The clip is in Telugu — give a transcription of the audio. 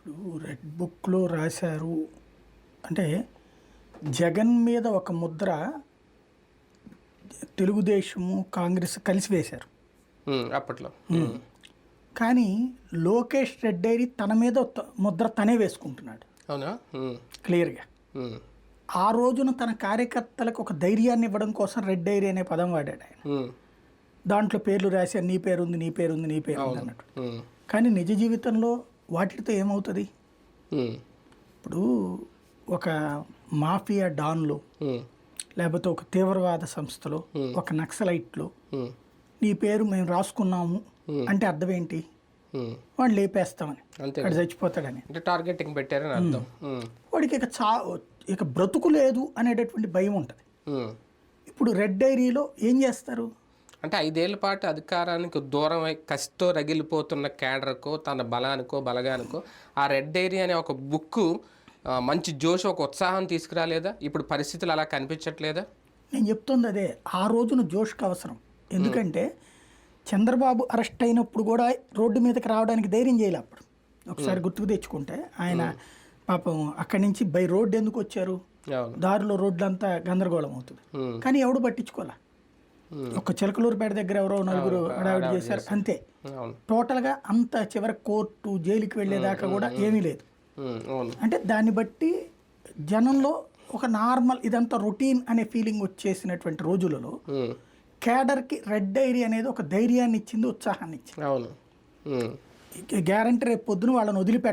ఇప్పుడు రెడ్ బుక్లో రాశారు. అంటే జగన్ మీద ఒక ముద్ర తెలుగుదేశము కాంగ్రెస్ కలిసి వేశారు. అప్పట్లో. కానీ లోకేష్ రెడ్డి తన మీద ముద్ర తనే వేసుకుంటున్నాడు. అవునా? క్లియర్గా. ఆ రోజున తన కార్యకర్తలకు ఒక ధైర్యాన్ని ఇవ్వడం కోసం రెడ్ డైరీ అనే పదం వాడాడు ఆయన. దాంట్లో పేర్లు రాశారు నీ పేరు ఉంది నీ పేరు ఉంది నీ పేరు ఉంది అన్నట్టు. కానీ నిజ జీవితంలో వాటితో ఏమవుతుంది? ఇప్పుడు ఒక మాఫియా డాన్లో లేకపోతే ఒక తీవ్రవాద సంస్థలో ఒక నక్సలైట్లో నీ పేరు మేము రాసుకున్నాము అంటే అర్థం ఏంటి ఉమ్. వాడు లేపేస్తామని. అంతే వాడు చచ్చిపోతాడని. అంటే టార్గెటింగ్ పెట్టారని అర్థం. వాడికి ఇక చా ఇక బ్రతుకు లేదు అనేటటువంటి భయం ఉంటుంది. ఇప్పుడు రెడ్ డైరీలో ఏం చేస్తారు? అంటే ఐదేళ్ళ పాటు అధికారానికి దూరం అయి కసితో రగిలిపోతున్న కేడర్కో తన బలానికో బలగానికో ఆ రెడ్ డైరీ అనే ఒక బుక్ మంచి జోష్ ఒక ఉత్సాహం తీసుకురాలేదా? ఇప్పుడు పరిస్థితులు అలా కనిపించట్లేదా? నేను చెప్తుంది అదే ఆ రోజున జోష్కి అవసరం. ఎందుకంటే చంద్రబాబు అరెస్ట్ అయినప్పుడు కూడా రోడ్డు మీదకి రావడానికి ధైర్యం చేయలే అప్పుడు. ఒకసారి గుర్తుకు తెచ్చుకుంటే ఆయన పాపం అక్కడి నుంచి బై రోడ్డు ఎందుకు వచ్చారు? దారిలో రోడ్లంతా గందరగోళం అవుతుంది. కానీ ఎవడు పట్టించుకోలే ఉమ్, ఒక చిలకలూరుపేట దగ్గర ఎవరో నలుగురు హడావిడి చేశారు. అంతే. అవును. టోటల్గా అంత చివరి కోర్టు జైలుకి వెళ్ళేదాకా కూడా ఏమీ లేదు. అంటే దాన్ని బట్టి జనంలో ఒక నార్మల్ ఇదంతా రొటీన్ అనే ఫీలింగ్ వచ్చేసినటువంటి రోజులలో ఉమ్, క్యాడర్కి రెడ్ డైరీ అనేది ఒక ధైర్యాన్ని ఇచ్చింది ఉత్సాహాన్ని ఇచ్చింది అవును. గ్యారంటీ రేపు పొద్దున వాళ్ళని వదిలిపెట్ట